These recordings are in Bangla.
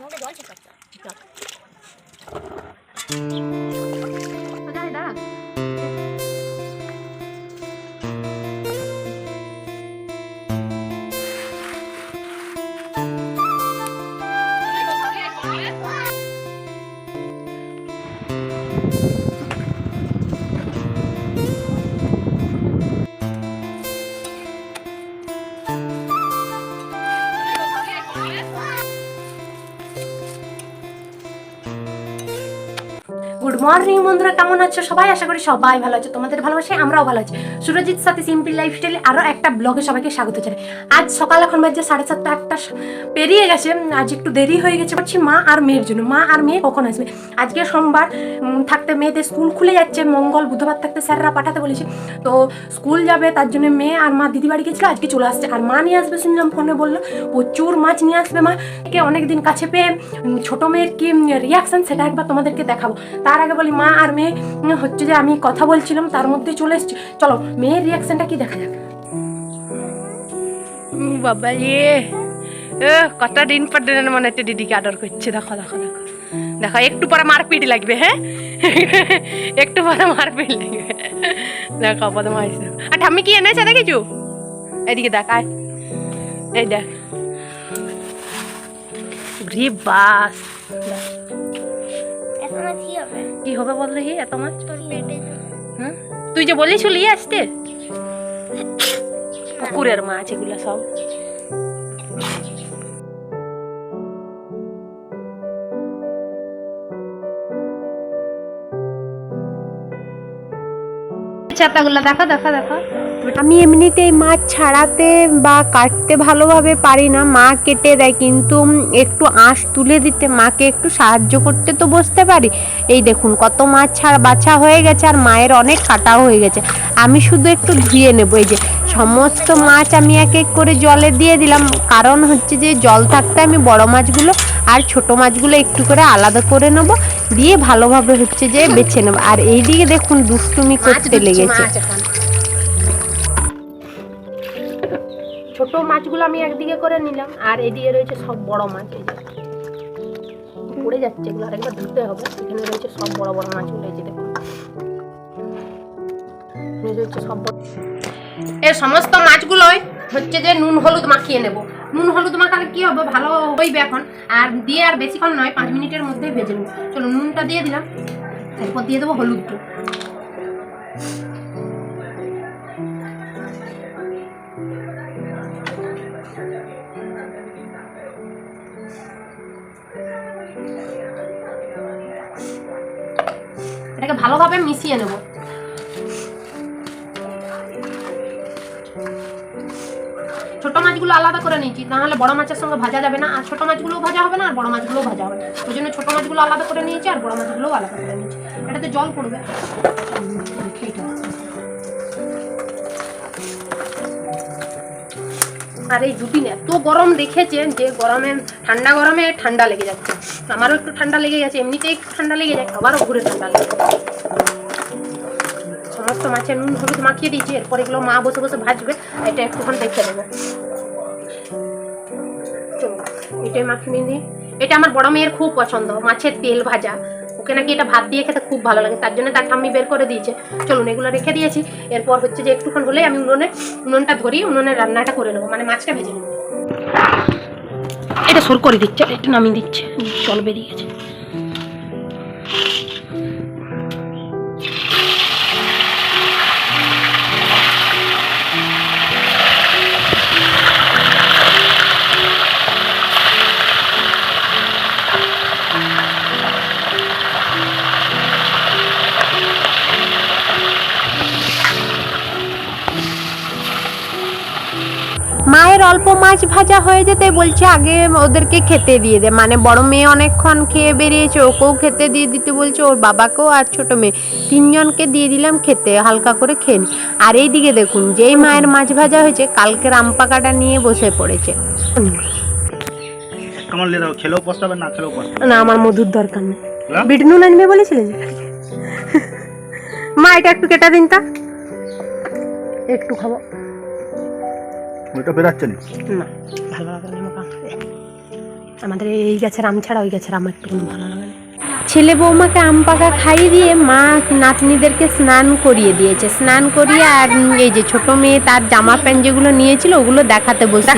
মুখে জল ছিল চল কোথায় দাঁড়া মর্নিং বন্ধুরা, কেমন আছো? সবাই আশা করি সবাই ভালো আছো। তোমাদের ভালোবাসে আমরাও ভালো আছি। সুরজিৎ সাথে সিম্পল লাইফস্টাইলে আরও একটা ব্লগে সবাইকে স্বাগত জানাই। আজ সকাল এখন বাজে সাড়ে সাতটা, আটটা পেরিয়ে গেছে। আজ একটু দেরি হয়ে গেছে পাচ্ছি মা আর মেয়ের জন্য। মা আর মেয়ে কখন আসবে? আজকে সোমবার থাকতে মেয়েদের স্কুল খুলে যাচ্ছে। মঙ্গল, বুধবার থাকতে স্যাররা পাঠাতে বলেছে। তো স্কুল যাবে, তার জন্য মেয়ে আর মা দিদি বাড়ি গেছিল, আজকে চলে আসছে। আর মা নিয়ে আসবে, শুনলাম ফোনে বলল, প্রচুর মাছ নিয়ে আসবে মা। কে অনেকদিন কাছে পেয়ে ছোট মেয়ের কি রিয়াকশন সেটা একবার তোমাদেরকে দেখাবো। তার আগে বলি, মা আর মেয়ে হচ্ছে যে আমি কথা বলছিলাম, তার মধ্যে চলে এসছি। চলো, মেয়ের রিয়াকশনটা কি দেখা যাক? বাবা ইয়ে কত দিন পর দিন মনে হচ্ছে দিদিকে আদর করছে। দেখো দেখো দেখো। দেখো, একটু পরে মারপিট লাগবে হ্যাঁ? একটু পরে মারপিট লাগবে। দেখো বদমাইশ আর ঠাম্মি কি এনেছে, দেখেছ? এদিকে দেখ, আয়। এই দেখ। রে বাস। আর কি হবে বললে হি এত মাছ? হুম? তুই যে বলেছিলি আসতে? পুকুরের মাছ এগুলো সব। ছাতাগুলো দেখো দেখো দেখো। আমি এমনিতেই মাছ ছাড়াতে বা কাটতে ভালোভাবে পারি না। মা কেটে দেয় কিন্তু একটু আঁশ তুলে দিতে মাকে একটু সাহায্য করতে তো বসতে পারি। এই দেখুন কত মাছ ছাড়া বাছা হয়ে গেছে আর মায়ের অনেক কাটাও হয়ে গেছে। আমি শুধু একটু ধুয়ে নেব। এই যে সমস্ত মাছ আমি এক এক করে জলে দিয়ে দিলাম। কারণ হচ্ছে যে জল থাকতে আমি বড় মাছগুলো আর ছোট মাছগুলো একটু করে আলাদা করে নেব। দিয়ে ভালোভাবে হচ্ছে যে বেছে নেব। আর এইদিকে দেখুন দুষ্টুমি করতে লেগেছে। মাছগুলো আমি একদিকে করে নিলাম, আর এদিকে রয়েছে সব বড় মাছ। এই পড়ে যাচ্ছে এগুলো আরেকবার ধুতে হবে, এখানে রয়েছে সব বড় বড় মাছগুলো, এই যে দেখুন। রয়েছে এই সমস্ত মাছগুলোই হচ্ছে যে নুন হলুদ মাখিয়ে নেব। নুন হলুদ মাখালে কি হবে? ভালো হইবে এখন। আর দিয়ে আর বেশিক্ষণ নয়, পাঁচ মিনিটের মধ্যেই ভেজে নেব। চলো নুনটা দিয়ে দিলাম, এরপর দিয়ে দেবো হলুদটা। ভালোভাবে মিশিয়ে নেব। ছোট মাছগুলো আলাদা করে নিয়েছি নাহলে বড় মাছের সঙ্গে ভাজা যাবে না। আর ছোট মাছগুলো ভাজা হবে না, আর বড় মাছগুলো ভাজা হবে ওই জন্য ছোট মাছগুলো আলাদা করে নিয়েছি আর বড় মাছগুলো আলাদা করে নিয়েছি। এটাতে জল পড়বে। আর এই দুদিন এত গরম দেখেছেন যে গরমে, ঠান্ডা গরমে ঠান্ডা লেগে যাচ্ছে। আমারও একটু ঠান্ডা লেগে গেছে, এমনিতেই একটু ঠান্ডা লেগে যায়, আবারও ঘুরে ঠান্ডা লেগে সমস্ত মাছের নুন হলুদ মাখিয়ে দিয়েছি, এরপর এগুলো মা বসে বসে ভাজবে, এটা একটুখানি দেখে দেবো এটাই মাখিয়ে নিই। এটা আমার বড় মেয়ের খুব পছন্দ, মাছের তেল ভাজা। ওকে নাকি এটা ভাত দিয়ে খেতে খুব ভালো লাগে, তার জন্য তার ঠাম্মি বের করে দিয়েছে। চলুন, এগুলো রেখে দিয়েছি। এরপর হচ্ছে যে একটুক্ষণ হলেই আমি উনুনে, উনুনটা ধরি উনুনে রান্নাটা করে নেব। মানে মাছটা ভেজে নেব। এটা সুর করে দিচ্ছে, এটা নামিয়ে দিচ্ছে। জল বেরিয়েছে মায়ের অল্প মাছ ভাজা হয়ে যেতে বলছে আগে ওদেরকে খেতে দিয়ে দে। মানে বড় মেয়ে অনেকক্ষণ খেয়ে বেরিয়েছে ওকেও খেতে দিয়ে দিতে বলছে ওর বাবাকেও আর ছোট মেয়ে। তিনজনকে দিয়ে দিলাম খেতে হালকা করে খেয়ে। আর এইদিকে দেখুন যেই মায়ের মাছ ভাজা হয়েছে কালকে রাম পাকাটা নিয়ে বসে পড়েছে। কেমন দাও খেলেও পস্তাবে না খেলেও পস্তাবে। না আমার মধুর দরকার নেই। হ্যাঁ? বিট নুন আনবে বলেছিলেন মা এটা একটু কেটে দিন তা। একটু খাব। ওইটা বেরাচ্ছে না। ভালো লাগে না আমাদের এই গাছের আম ছাড়া ওই গাছের আম একটু ভালো লাগে ছেলে বৌমাকে আম পাকা খাইয়ে দিয়ে মা নাতনিদেরকে স্নান করিয়ে দিয়েছে। স্নান করিয়ে আর এই যে ছোট মেয়ে তার জামা প্যান্ট যেগুলো নিয়েছিল ওগুলো দেখাতে বসে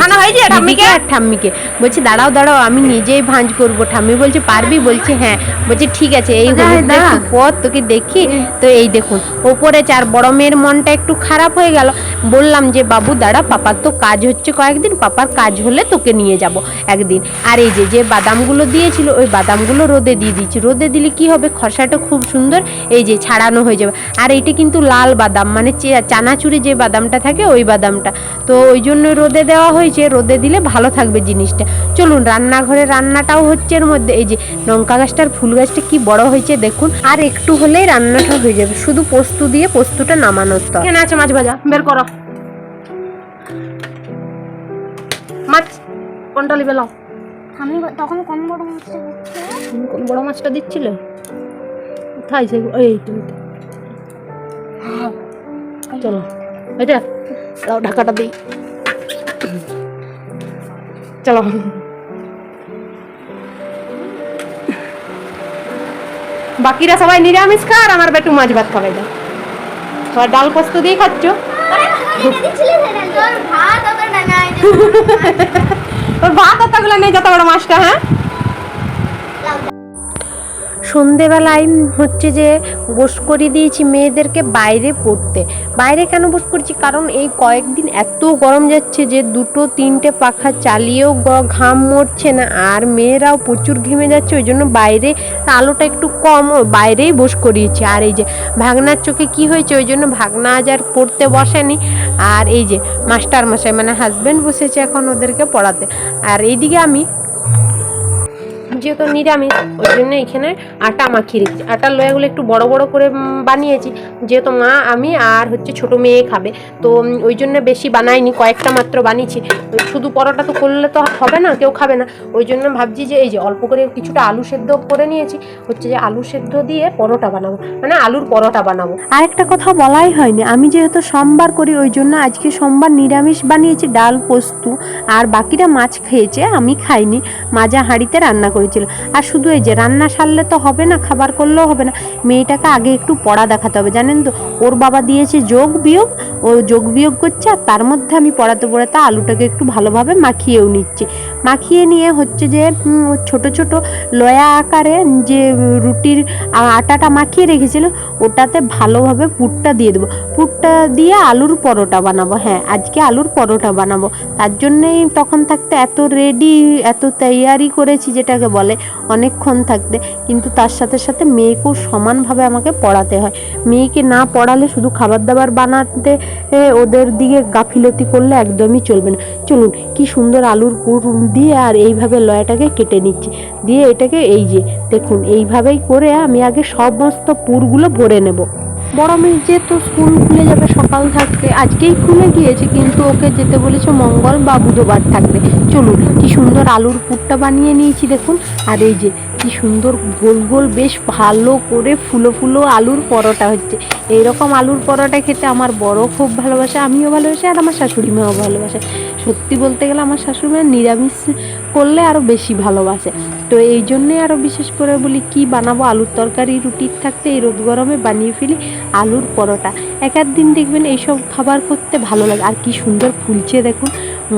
আর ঠাম্মিকে। বলছে দাঁড়াও দাঁড়াও আমি নিজেই ভাঁজ করব। ঠাম্মি বলছে পারবি? বলছে হ্যাঁ। বলছে ঠিক আছে এই হলুদটা একটু পর তোকে দেখি। তো এই দেখুন ওপরে চার বড় মেয়ের মনটা একটু খারাপ হয়ে গেল। বললাম যে বাবু দাঁড়া পাপার তো কাজ হচ্ছে কয়েকদিন পাপার কাজ হলে তোকে নিয়ে যাব একদিন। আর এই যে যে বাদামগুলো দিয়েছিল ওই বাদামগুলো রোদে দিয়ে দিচ্ছি রোদে দিলে কি হবে? খসাটা খুব সুন্দর। এই যে ছাড়ানো হয়ে যাবে। আর এইটা কিন্তু লাল বাদাম মানে চানাচুরে যে বাদামটা থাকে, ওই বাদামটা। তো ওই জন্য রোদে দেওয়া হয়েছে। রোদে দিলে ভালো থাকবে জিনিসটা। চলুন, রান্নাঘরে রান্নাটাও হচ্ছে এর মধ্যে। এই যে লঙ্কা গাছটার ফুল গাছটা কি বড় হয়েছে দেখুন। আর একটু হলেই রান্নাটা হয়ে যাবে। শুধু পোস্ত দিয়ে পোস্তটা নামানোর তো। এখানে আছে মাছ ভাজা। বের করো। মাছ, কোনটা লিবে লাও। আমি তখন কোন বড় মাছটা করতে কোন বড় মাছটা দিচ্ছিল? কোথায় সে এই তো। চলো। এটা দাও ঢাকাটা দিই। চলো। বাকিরা সবাই নিরামিষ খা আর আমার বেটু মাছ ভাত খাবে না। সবাই ডাল পোস্ত দিয়ে খাচ্ছ? ভাত তোর ভাত অতগুলো নেই যত বড় মাছটা হ্যাঁ? সন্ধেবেলায় হচ্ছে যে বস করে দিয়েছি মেয়েদেরকে বাইরে পড়তে। বাইরে কেন বোস করছি? কারণ এই কয়েকদিন এত গরম যাচ্ছে যে দুটো, তিনটে পাখা চালিয়েও ঘাম মরছে না, আর মেয়েরাও প্রচুর ঘেমে যাচ্ছে, ওই জন্য বাইরে আলোটা একটু কম বাইরেই বোস করিয়েছি। আর এই যে ভাগনার চোখে কি হয়েছে, ওই জন্য ভাগনা আজ আর পড়তে বসেনি। আর এই যে মাস্টার মশাই মানে হাজব্যান্ড বসেছে এখন ওদেরকে পড়াতে। আর এইদিকে আমি যেহেতু নিরামিষ, ওই জন্য এখানে আটা মাখিয়ে রেখেছি। আটার লয়াগুলো একটু বড় বড় করে বানিয়েছি। যেহেতু মা, আমি আর হচ্ছে ছোট মেয়ে খাবে, তো ওই জন্য বেশি বানাইনি, কয়েকটা মাত্র বানিয়েছি। শুধু পরোটা তো করলে তো হবে না, কেউ খাবে না। ওই জন্য ভাবছি যে, এই যে অল্প করে কিছুটা আলু সেদ্ধ করে নিয়েছি, হচ্ছে যে আলু সেদ্ধ দিয়ে পরোটা বানাবো। মানে আলুর পরোটা বানাবো। আরেকটা কথা বলাই হয়নি, আমি যেহেতু সোমবার করি, ওই জন্য আজকে সোমবার নিরামিষ বানিয়েছি, ডাল, পোস্ত, আর বাকিরা মাছ খেয়েছে, আমি খাইনি। মাজা হাঁড়িতে রান্না করেছিল আর শুধু এই যে রান্না সারলে তো হবে না, খাবার করলেও হবে না, মেয়েটাকে আগে একটু পড়া দেখাতে হবে, জানেন তো? ওর বাবা দিয়েছে যোগ বিয়োগ, ও যোগ বিয়োগ করছে, আর তার মধ্যে আমি পড়াতে পড়াতে আলুটাকে একটু ভালোভাবে মাখিয়েও নিচ্ছি। মাখিয়ে নিয়ে হচ্ছে যে ছোট ছোট লয়া আকারে যে রুটির আটাটা মাখিয়ে রেখেছিল, ওটাতে ভালোভাবে পুরটা দিয়ে দেবো। পুরটা দিয়ে আলুর পরোটা বানাবো হ্যাঁ আজকে আলুর পরোটা বানাবো। তার জন্যেই তখন থাকতে এত রেডি এত তৈয়ারি করেছি যেটাকে বলে অনেকক্ষণ থাকতে। কিন্তু তার সাথে সাথে মেয়েকেও সমানভাবে আমাকে পড়াতে হয়। মেয়েকে না পড়ালে শুধু খাবার দাবার বানাতে ওদের দিকে গাফিলতি করলে একদমই চলবে না। চলুন, কি সুন্দর আলুর পুর দিয়ে আর এইভাবে লয়াটাকে কেটে নিচ্ছি। দিয়ে এটাকে এই যে, দেখুন, এইভাবেই করে আমি আগে সমস্ত পুরগুলো ভরে নেব। বড় মেয়ে যেহেতু স্কুল খুলে যাবে, সকাল থাকতে আজকেই খুলে গিয়েছে, কিন্তু ওকে যেতে বলেছে মঙ্গল বা বুধবার থাকবে। চলুন, কি সুন্দর আলুর পুরটা বানিয়ে নিয়েছি, দেখুন। আর এই যে কি সুন্দর, গোল গোল বেশ ভালো করে ফুলো ফুলো আলুর পরোটা হচ্ছে। এইরকম আলুর পরোটা খেতে আমার বড় খুব ভালোবাসে, আমিও ভালোবাসি, আর আমার শাশুড়ি মাও ভালোবাসে। সত্যি বলতে গেলে আমার শাশুড়ি মা নিরামিষ করলে আরও বেশি ভালোবাসে। তো এই জন্যে আরও বিশেষ করে বলি, কি বানাবো? আলুর তরকারি রুটির থাকতে এই রোদ গরমে বানিয়ে ফেলি আলুর পরোটা। এক দিন দেখবেন এইসব খাবার করতে ভালো লাগে। আর কি সুন্দর ফুলছে দেখুন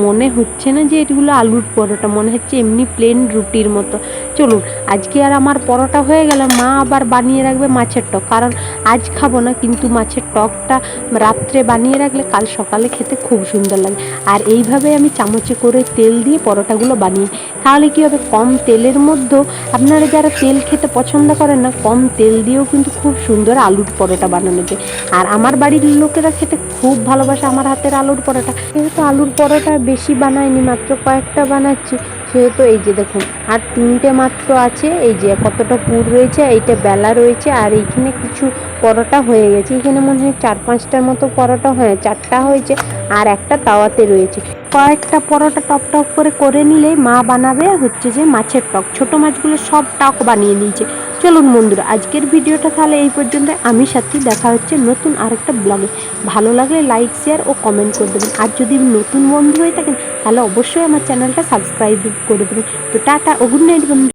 মনে হচ্ছে না যে এগুলো আলুর পরোটা, মনে হচ্ছে এমনি প্লেন রুটির মতো। চলুন, আজকে আর আমার পরোটা হয়ে গেল, মা আবার বানিয়ে রাখবে মাছের টক। কারণ আজ খাব না, কিন্তু মাছের টকটা রাত্রে বানিয়ে রাখলে কাল সকালে খেতে খুব সুন্দর লাগে। আর এইভাবে আমি চামচে করে তেল দিয়ে পরোটাগুলো বানিয়ে তাহলে কী হবে? কম তেলের মধ্যেও আপনারা যারা তেল খেতে পছন্দ করেন না, কম তেল দিয়েও কিন্তু খুব সুন্দর আলুর পরোটা বানানো যায়। আর আমার বাড়ির লোকেরা খেতে খুব ভালোবাসে আমার হাতের আলুর পরোটা। যেহেতু আলুর পরোটা বেশি বানায়নি মাত্র কয়েকটা বানাচ্ছি সেহেতু এই যে দেখুন, আর তিনটে মাত্র আছে, এই যে কতটা পুর রয়েছে, এইটা বেলা রয়েছে, আর এইখানে কিছু পরোটা হয়ে গেছে। এখানে মনে হয় চার পাঁচটার মতো পরোটা হ্যাঁ চারটা হয়েছে, আর একটা তাওয়াতে রয়েছে। কয়েকটা পরোটা টপ টপ করে করে নিলে মা বানাবে হচ্ছে যে মাছের টক। ছোট মাছগুলো সব টক বানিয়ে নিয়েছে চলুন বন্ধুরা, আজকের ভিডিওটা তাহলে এই পর্যন্ত। আমি সাথে, দেখা হচ্ছে নতুন আরেকটা ব্লগে। ভালো লাগলে লাইক শেয়ার ও কমেন্ট করে দেবেন। আর যদি নতুন বন্ধু হয়ে থাকেন, তাহলে অবশ্যই আমার চ্যানেলটা সাবস্ক্রাইব করে দেবেন। তো টাটা ও গুড নাইট বন্ধু